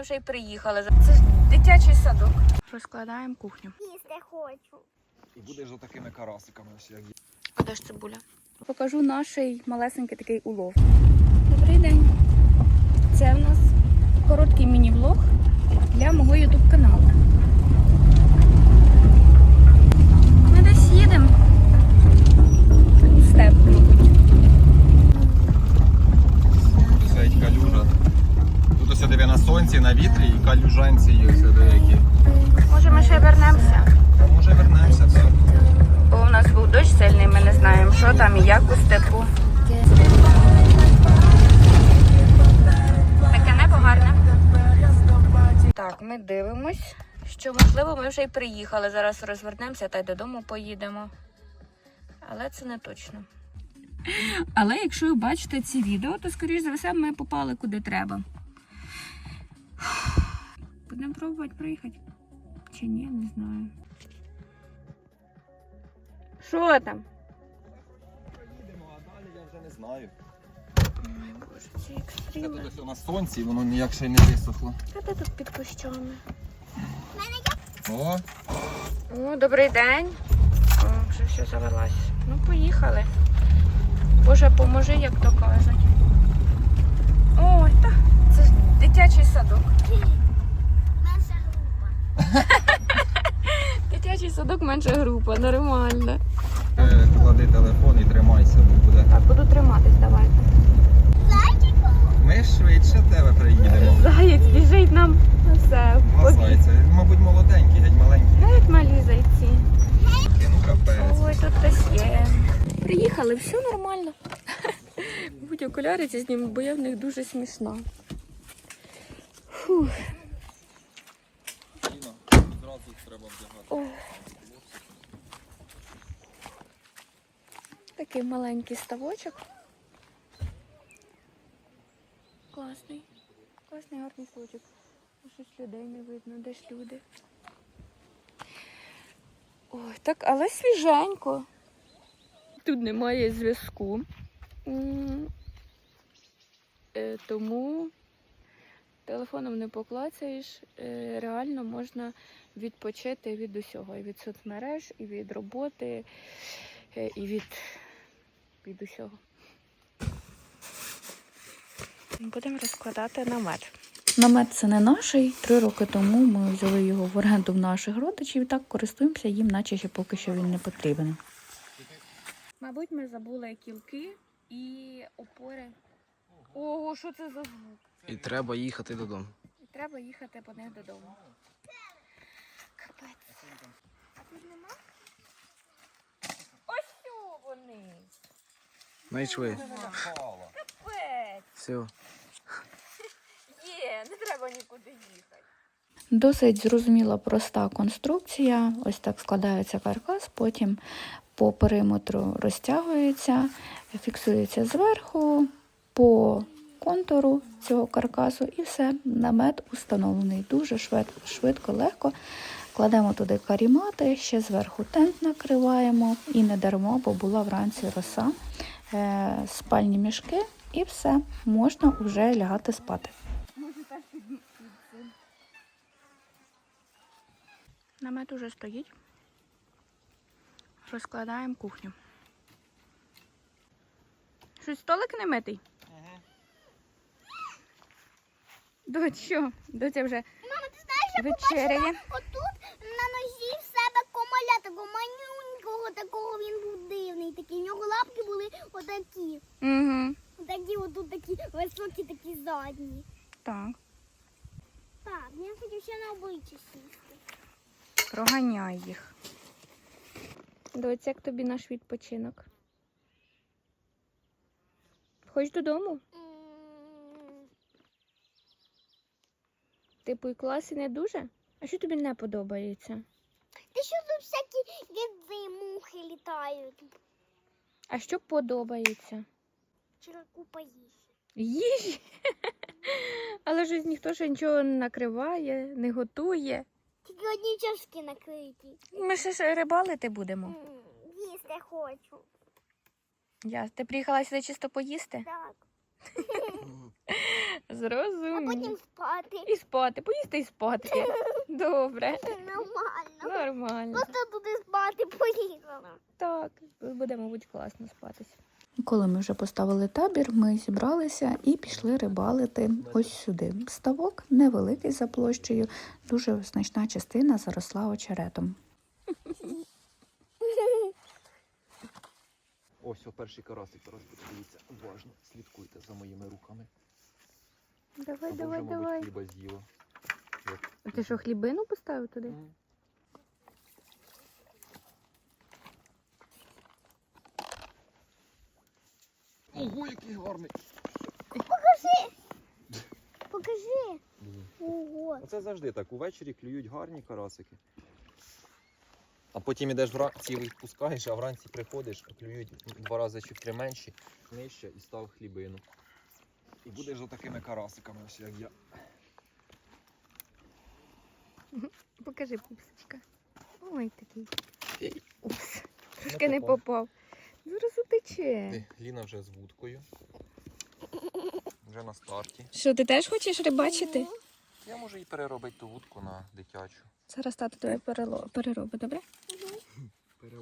ми вже й приїхали. Це ж дитячий садок. Розкладаємо кухню. Їсти хочу. І будеш за такими карасиками, ось як є. А де ж цибуля? Покажу наш малесенький такий улов. Добрий день. Це в нас короткий міні-влог для мого ютуб каналу. Так, ми дивимось, що можливо ми вже й приїхали. Зараз розвернемося та й додому поїдемо. Але це не точно. Але якщо ви бачите ці відео, то скоріш за все ми попали куди треба. Будемо пробувати приїхати. Чи ні, не знаю. Що там? Їдемо, а далі я вже не знаю. Боже, ці Це тут екстріми. ось на сонці, воно ніяк ще й не висохло. А де тут під кущами? О, О, добрий день. О, вже все завелась. Ну, поїхали. Боже, поможи, як то кажуть. Ой, та це ж дитячий садок. Менша група. Дитячий садок менша група, нормально. е, клади телефон і тримайся, бо буде. Так, буду триматись, давайте. Ми швидше тебе приїдемо. Заєць біжить нам. Все. Два зайця. Мабуть, молоденькі, геть маленькі. Геть малі зайці. Ну капець. Ой, тут хтось є. Приїхали, все нормально. Будь окуляри ці зніму, бо я в них дуже смішна. Фух. Зразу треба вдягати. Такий маленький ставочок. Класний. Класний гарний ставочок. Щось людей не видно, де ж люди. Ой, так, але свіженько. Тут немає зв'язку. Е, Тому телефоном не поклацаєш. Е, Реально можна відпочити від усього. І від соцмереж, і від роботи, е, і від, від усього. Будемо розкладати намет. Намет це не наш. Три роки тому ми взяли його в оренду в наших родичів і так користуємося їм, наче ще поки що він не потрібен. Мабуть, ми забули кілки і опори. Ого, що це за звук? І треба їхати додому. І треба їхати по них додому. Капець. А тут нема? Ось що вони. Знайшли. Капець. Все. Є, не треба нікуди їхати. Досить зрозуміла проста конструкція. Ось так складається каркас, потім по периметру розтягується, фіксується зверху по контуру цього каркасу і все, намет установлений дуже швидко, швидко легко. Кладемо туди карімати, ще зверху тент накриваємо і не дармо, бо була вранці роса, спальні мішки і все, можна вже лягати спати. Намет уже стоїть. Розкладаємо кухню. Щось столик не митий? Доць, що? Доця вже Мама, ти знаєш, я вечеряє. отут на нозі в себе комаля, такого манюнького, такого він був дивний. Такий. У нього лапки були отакі. Угу. Отакі отут такі високі, такі задні. Так, Так, я хотів ще на обличчя сісти. проганяй їх. Доць, як тобі наш відпочинок? Хоч додому? Типу, і класи не дуже? А що тобі не подобається? Ти що тут всякі гиди, мухи літають? А що подобається? Вчора купа їжі. Їжі. Але ж ніхто ж нічого не накриває, не готує. Тільки одні чашки накриті. Ми ще ж рибалити будемо. Їсти хочу. Я, ти приїхала сюди чисто поїсти? Так. А потім спати. І спати, поїсти і спати. Добре. Нормально. Нормально. Просто туди спати поїхала. Так, буде, мабуть, класно спатись. Коли ми вже поставили табір, ми зібралися і пішли рибалити ось сюди. Ставок невеликий за площею, дуже значна частина заросла очеретом. Ось о перший карасик, подивіться. Уважно, слідкуйте за моїми руками. Давай, Або вже, мабуть, хліба з'їла. А ти що, хлібину поставив туди? Мгм. Ого, який гарний! Покажи. Ого. Це завжди так. Увечері клюють гарні карасики. А потім ідеш вранці, цілий пускаєш, а вранці приходиш, клюють два рази чи в три менші, нижче і став хлібину. І будеш за такими карасиками, ось як я. Покажи пупсичка. Ой, такий. Упс. Трошки не попав. попав. Зараз утече. Ліна вже з вудкою. Вже на старті. Що, ти теж хочеш рибачити? Я можу і переробити ту вудку на дитячу. Зараз тато тебе переробить, добре?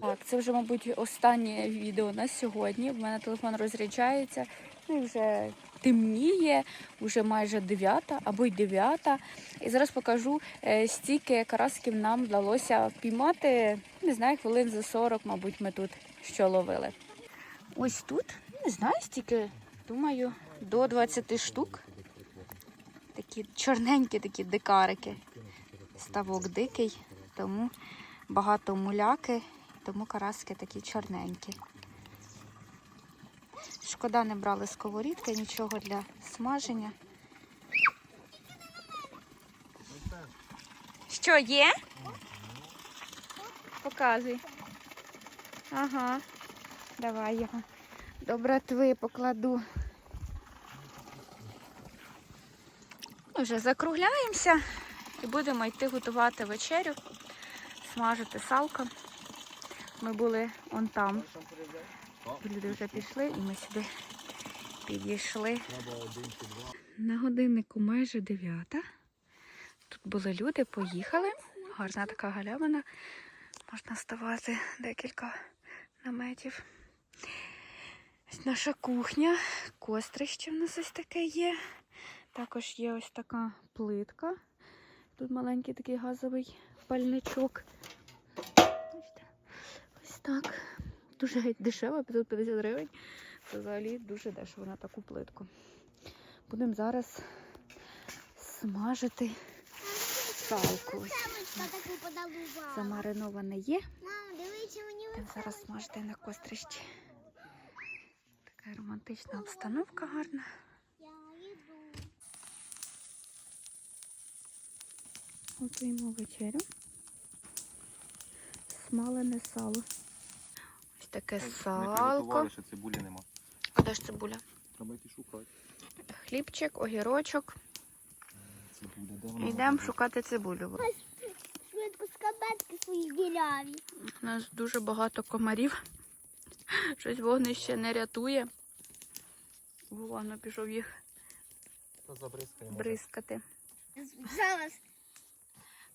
Так, це вже, мабуть, останнє відео на сьогодні. В мене телефон розряджається, ну і вже темніє, вже майже дев'ята або й дев'ята. І зараз покажу, е, стільки карасиків нам вдалося впіймати. Не знаю, хвилин за 40, мабуть, ми тут що ловили. Ось тут, не знаю, стільки, думаю, до 20 штук. Такі чорненькі такі дикарики. Ставок дикий, тому багато муляки, тому караски такі чорненькі. Шкода, не брали сковорідки, нічого для смаження. Що є? Показуй. Ага. Давай його. До братви покладу. Вже закругляємося і будемо йти готувати вечерю, смажити салко. Ми були он там. Люди вже пішли і ми сюди підійшли. На годиннику майже дев'ята. Тут були люди, поїхали. Гарна така галявина. Можна ставати декілька наметів. Наша кухня. Кострище в нас ось таке є. Також є ось така плитка. Тут маленький такий газовий пальничок. Ось так. Дуже геть дешево, 550 гривень. Це взагалі дуже дешево на таку плитку. Будемо зараз смажити салку. Подарувала. Замариноване є. Будемо зараз смажити на кострищі. Така романтична обстановка гарна. Готуємо вечерю. Смалене сало. Таке салко. що цибулі нема. А де ж цибуля? Треба йти шукати. Хлібчик, огірочок. Цибуля, де вона? Йдемо шукати цибулю. Швидко скабетки свої діляві. У нас дуже багато комарів. Щось вогнище не рятує. Вовано пішов їх Та забризкаємо. бризкати. Зараз.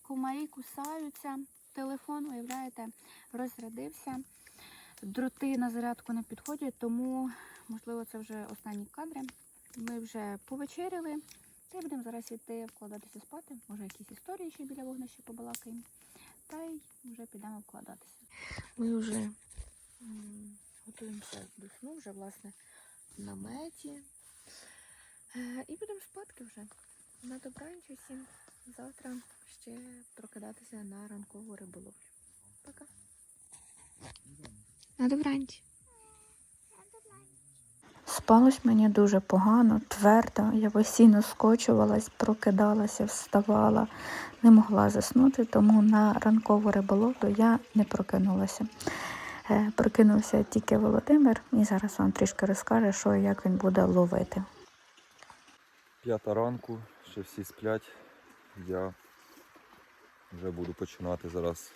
Комарі кусаються. Телефон, уявляєте, розрядився. Дроти на зарядку не підходять, тому, можливо, це вже останні кадри. Ми вже повечеряли. Та будемо зараз йти вкладатися спати. Може, якісь історії ще біля вогнища побалакаємо. Та й вже підемо вкладатися. Ми вже готуємося до сну, вже власне в наметі. Е, І будемо спати вже. На добраніч усім. Завтра ще прокидатися на ранкову риболовлю. Пока. На добраніч. Спалось мені дуже погано, твердо. Я постійно скочувалась, прокидалася, вставала, не могла заснути, тому на ранкову риболовлю я не прокинулася. Е, Прокинувся тільки Володимир і зараз вам трішки розкаже, що і як він буде ловити. П'ята ранку, ще всі сплять. Я вже буду починати зараз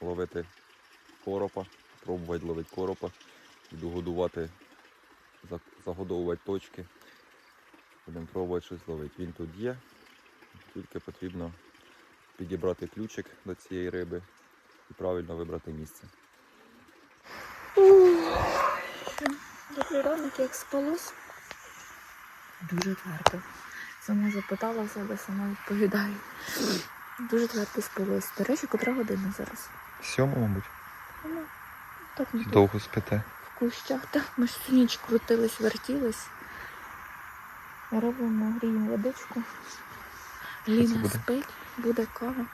ловити коропа, пробувати ловити коропа. Буду годувати, загодовувати точки. Будемо пробувати щось ловити. Він тут є. Тільки потрібно підібрати ключик до цієї риби і правильно вибрати місце. Добрий ранок, як спалось. Дуже твердо. Сама запитала в себе, сама відповідаю. Дуже твердо спалось. До речі, котра година зараз? Сьома, мабуть, так не довго спите. в кущах. Так, ми ж всю ніч крутились, вертілись. Робимо, гріємо водичку. Ліна буде? спить, буде кава.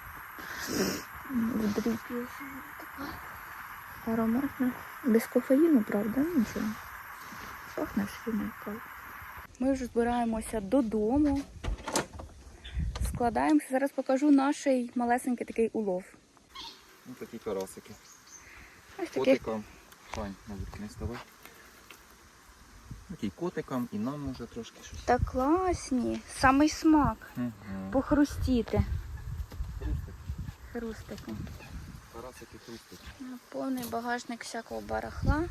В така ароматна. Без кофеїну, правда? Нічого. Пахне свиною кава. Ми вже збираємося додому. Складаємося. Зараз покажу наш малесенький такий улов. Ну, такі карасики. Такий Котикам. Мабуть, не ставай. Такий котикам і нам може трошки щось. та класні. Самий смак. Угу. Похрустіти. Хрустики. Карасики хрустять. Повний багажник всякого барахла.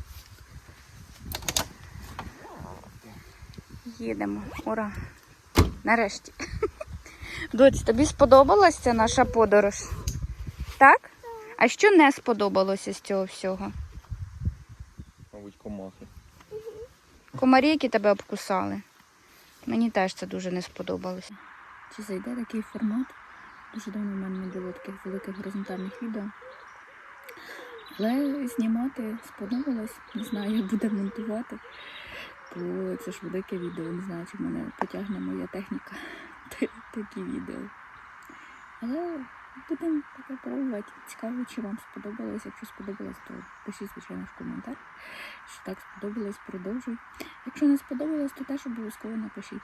Їдемо. Ура! Нарешті. Доць, тобі сподобалася наша подорож? Так? А що не сподобалося з цього всього? Мабуть, комахи. Комарі, які тебе обкусали. Мені теж це дуже не сподобалося. Чи зайде такий формат? Дуже давно в мене не було таких великих горизонтальних відео. Але знімати сподобалось. Не знаю, як буде монтувати. Бо це ж велике відео, не знаю, чи мене потягне моя техніка такі відео. Але будемо таке пробувати. Цікаво, чи вам сподобалось. Якщо сподобалось, то пишіть, звичайно, в коментар. Що так сподобалось, продовжуй. Якщо не сподобалось, то теж обов'язково напишіть.